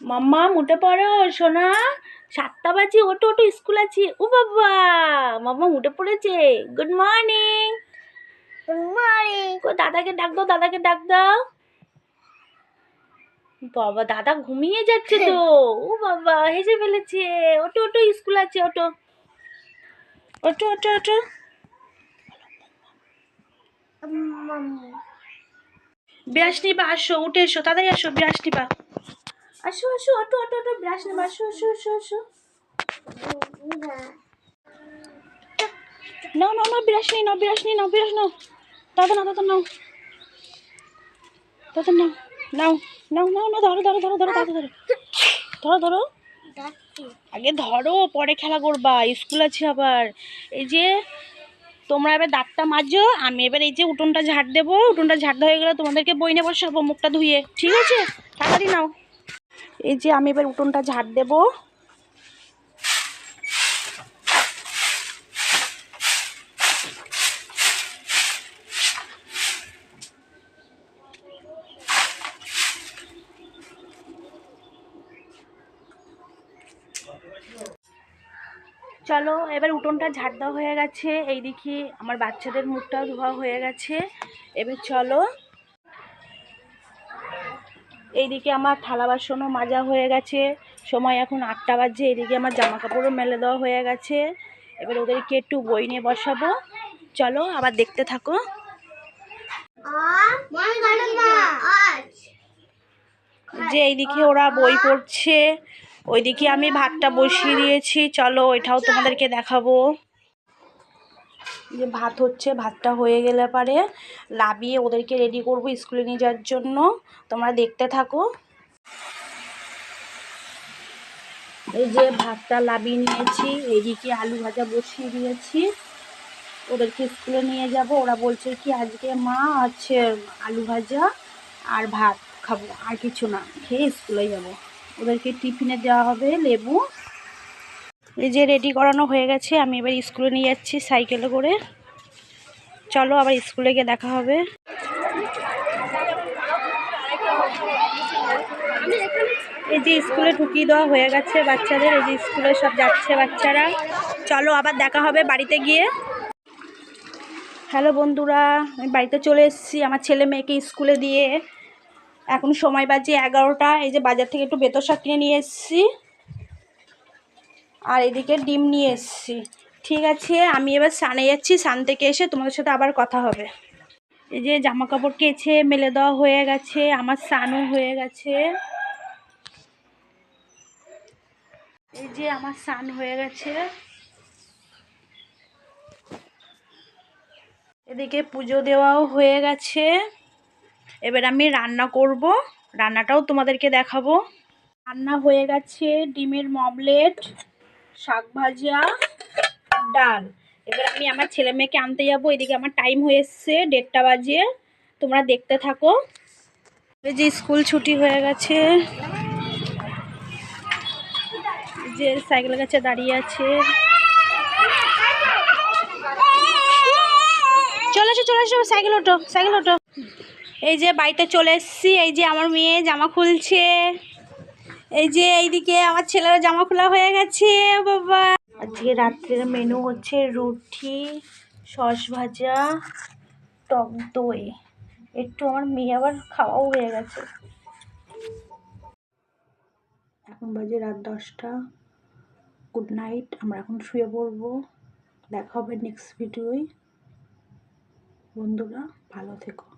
মাম্মা উঠে পড়ো সোনা। সাতটা বাজে ওটো ওটো স্কুল আছে। ও বাবা মাম্মা উঠে পড়েছে। গুড মর্নিং মর্নিং ও দাদাকে ডাক দাও দাদাকে ডাক দাও। বাবা দাদা ঘুমিয়ে যাচ্ছে তো। ও বাবা হেসে ফেলেছে। ওটো ওটো স্কুল আছে ওটো ওটো ওটো ওটো বিরাশ নিবা আসো উঠে এসো তাড়াতাড়ি আসো বিরাশ নিবা। আসো আসো, অটো অটো অটো, বিরাশ নিবা আসো আসো আসো আসো। নাও নাও নাও, বিরাশ নেই নাও, বিরাশ নেই নাও, বিরাশ নাও। দাদা নাও দাদা নাও। দাদা, নাও নাও নাও নাও না ধরো ধরো ধরো ধরো দাদা ধরো। ধরো ধরো। আগে ধরো, পরে খেলা করবা, স্কুল আছে আবার। এই যে, তোমরা এবার দাঁতটা মাজো, আমি এবার এই যে উঠোনটা ঝাড় দেবো, উঠোনটা ঝাড় হয়ে গেলে তোমাদেরকে বই বইনে বসাবো, মুখটা ধুয়ে। ঠিক আছে? তাড়াতাড়ি নাও। এই যে আমি এবার উঠোনটা ঝাড় দেবো। চলো, এবার উঠোনটা ঝাড় দেওয়া হয়ে গেছে। এইদিকে আমার বাচ্চাদের মুখটাও ধোয়া হয়ে গেছে। এবার চলো এইদিকে আমার থালা বাসনও মাজা হয়ে গেছে। সময় এখন আটটা বাজে এদিকে আমার জামা কাপড়ও মেলে দেওয়া হয়ে গেছে। এবার ওদেরকে একটু বই নিয়ে বসাবো। চলো আবার দেখতে থাকো। যে এইদিকে ওরা বই পড়ছে, ওইদিকে আমি ভাতটা বসিয়ে দিয়েছি। চলো ওইটাও তোমাদেরকে দেখাবো। যে ভাত হচ্ছে, ভাতটা হয়ে গেলে পারে লাবিয়ে ওদেরকে রেডি করব স্কুলে নিয়ে যাওয়ার জন্য। তোমরা দেখতে থাকো। এই যে ভাতটা লাবিয়ে নিয়েছি এইদিকে আলু ভাজা বসিয়ে দিয়েছি। ওদেরকে স্কুলে নিয়ে যাব। ওরা বলছে কি, আজকে মা আছে আলু ভাজা আর ভাত খাব, আর কিছু না। খেয়ে স্কুলে যাব। ওদেরকে টিফিনে দেওয়া হবে লেবু। এই যে রেডি করানো হয়ে গেছে, আমি এবার স্কুলে নিয়ে যাচ্ছি সাইকেলে করে। চলো আবার স্কুলে গিয়ে দেখা হবে। এই যে স্কুলে ঢুকিয়ে দেওয়া হয়ে গেছে বাচ্চাদের, এই যে স্কুলে সব যাচ্ছে বাচ্চারা। চলো আবার দেখা হবে বাড়িতে গিয়ে। হ্যালো বন্ধুরা, আমি বাড়িতে চলে এসেছি আমার ছেলে মেয়েকে স্কুলে দিয়ে। এখন সময় বাজে এগারোটা, এই যে বাজার থেকে একটু বেতর শাক কিনে নিয়ে এসেছি। আর এদিকে ডিম নিয়ে এসেছি। ঠিক আছে, আমি এবার সানে যাচ্ছি সান থেকে এসে তোমাদের সাথে আবার কথা হবে। এই যে জামা কাপড় কেচে মেলে দেওয়া হয়ে গেছে, আমার সানও হয়ে গেছে। এই যে আমার সান হয়ে গেছে। এদিকে পুজো দেওয়াও হয়ে গেছে। এবার আমি রান্না করব, রান্নাটাও তোমাদেরকে দেখাবো। রান্না হয়ে গেছে, ডিমের মমলেট। শাক ভাজা, ডাল। এবার আমি আমার ছেলে মেয়েকে আনতে যাব। এদিকে আমার টাইম হয়ে এসছে দেড়টা বাজে। তোমরা দেখতে থাকো। যে স্কুল ছুটি হয়ে গেছে। যে সাইকেলের কাছে দাঁড়িয়ে আছে। চলে এসো চলে এসো। সাইকেল ওটো সাইকেল ওটো এই যে বাড়িতে চলে এসেছি। এই যে আমার মেয়ে জামা খুলছে। এই যে এইদিকে আমার ছেলের জামা খোলা হয়ে গেছে, বাবা। আজকে রাত্রের মেনু হচ্ছে রুটি, সস ভাজা, টক দই। একটু আমার মেয়ে আবার খাওয়াও হয়ে গেছে। এখন বাজে রাত দশটা। গুড নাইট আমরা এখন শুয়ে পড়ব। দেখা হবে নেক্সট ভিডিওয় বন্ধুরা, ভালো থেকো।